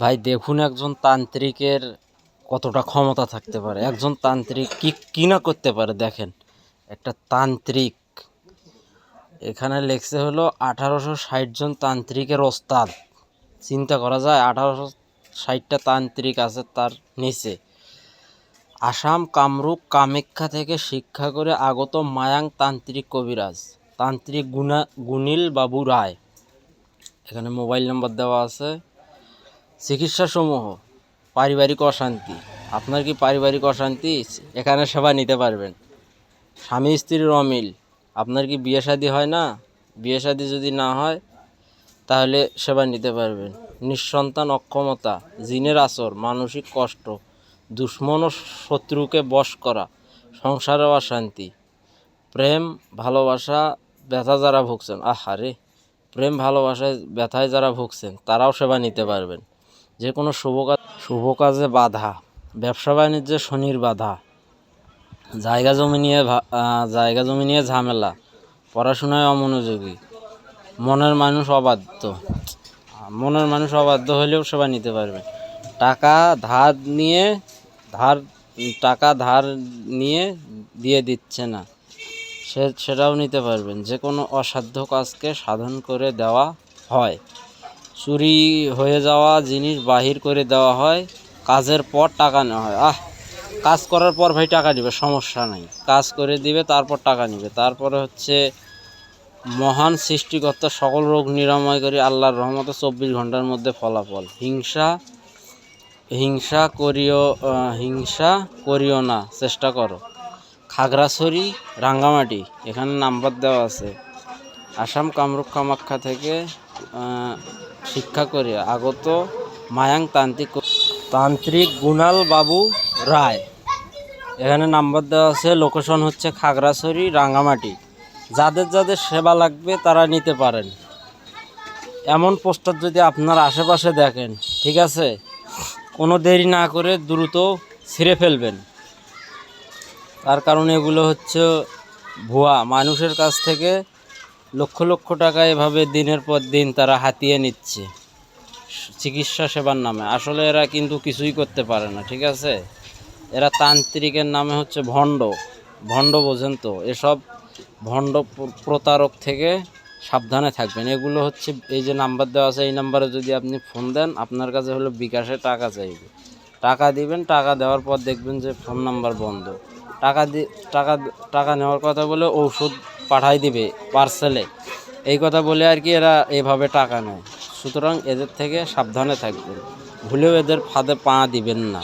ভাই, দেখুন একজন তান্ত্রিকের কতটা ক্ষমতা থাকতে পারে। একজন তান্ত্রিক কি কি না করতে পারে, দেখেন। একটা তান্ত্রিক। এখানে লেখছে হলো, আঠারোশো ষাট জন তান্ত্রিকের ওস্তাদ। চিন্তা করা যায়, আঠারোশো ষাটটা তান্ত্রিক আছে তার নিচে। আসাম, কামরূপ, কামাখ্যা থেকে শিক্ষা করে আগত মায়াং তান্ত্রিক কবিরাজ। তান্ত্রিক গুণা গুণিল বাবু রায়। এখানে মোবাইল নাম্বার দেওয়া আছে। চিকিৎসাসমূহ, পারিবারিক অশান্তি। আপনার কি পারিবারিক অশান্তি? এখানে সেবা নিতে পারবেন। স্বামী স্ত্রীর অমিল। আপনার কি বিয়ে শাদী হয় না? বিয়ে শাদী যদি না হয়, তাহলে সেবা নিতে পারবেন। নিঃসন্তান অক্ষমতা, জিনের আসর মানসিক কষ্ট, দুশ্মন ও শত্রুকে বশ করা, সংসারে অশান্তি। প্রেম, ভালোবাসা, ব্যথা যারা ভুগছেন, আহারে, প্রেম, ভালোবাসায়, ব্যথায় যারা ভুগছেন, তারাও সেবা নিতে পারবেন। যে কোনো শুভ কাজ শুভ কাজে বাধা, ব্যবসা বাণিজ্যে শনির বাধা, জায়গা জমি নিয়ে জায়গা জমি নিয়ে ঝামেলা, পড়াশোনায় অমনোযোগী, মনের মানুষ অবাধ্য। মনের মানুষ অবাধ্য হলেও সেবা নিতে পারবে। টাকা ধার নিয়ে, ধার, টাকা ধার নিয়ে দিয়ে দিচ্ছে না, সে, সেটাও নিতে পারবেন। যে কোনো অসাধ্য কাজকে সাধন করে দেওয়া হয়। চুরি হয়ে যাওয়া জিনিস বাহির করে দেওয়া হয়, কাজের পর টাকা নেওয়া হয়। আহ, কাজ করার পর ভাই টাকা দিবে সমস্যা নাই। কাজ করে দিবে, তারপর টাকা নিবে। তারপরে হচ্ছে মহান সৃষ্টিকর্তা, সকল রোগ নিরাময় করে, আল্লাহর রহমতে চব্বিশ ঘণ্টার মধ্যে ফলাফল। হিংসা হিংসা করিও হিংসা করিও না, চেষ্টা করো। খাগড়াছড়ি, রাঙ্গামাটি, এখানে নাম্বার দেওয়া আছে। আসাম কামরূপ কামাখ্যা থেকে শিক্ষা করে। আগত মায়াং তান্ত্রিক তান্ত্রিক গুণাল বাবু রায়। এখানে নাম্বার দেওয়া আছে লোকেশন হচ্ছে খাগড়াছড়ি, রাঙ্গামাটি। যাদের যাদের সেবা লাগবে তারা নিতে পারেন। এমন পোস্টার যদি আপনার আশেপাশে দেখেন, ঠিক আছে? কোনো দেরি না করে দ্রুত ছিঁড়ে ফেলবেন। তার কারণ এগুলো হচ্ছে ভুয়া। মানুষের কাছ থেকে লক্ষ লক্ষ টাকা এভাবে দিনের পর দিন তারা হাতিয়ে নিচ্ছে। চিকিৎসা সেবার নামে। আসলে এরা কিন্তু কিছুই করতে পারে না, ঠিক আছে? এরা তান্ত্রিকের নামে হচ্ছে ভণ্ড। ভণ্ড বোঝেন তো? এসব ভণ্ড প্রতারক থেকে সাবধানে থাকবেন। এগুলো হচ্ছে এই যে নাম্বার দেওয়া আছে, এই নাম্বারে যদি আপনি ফোন দেন, আপনার কাছে হলো বিকাশে টাকা চাইবে। টাকা দিবেন, টাকা দেওয়ার পর দেখবেন যে ফোন নাম্বার বন্ধ। টাকা দি, টাকা টাকা নেওয়ার কথা বলে ঔষধ পাঠাই দিবে পার্সেলে এই কথা বলে আর কি এরা এভাবে টাকা নেয়। সুতরাং এদের থেকে সাবধানে থাকবেন। ভুলেও এদের ফাঁদে পা দিবেন না।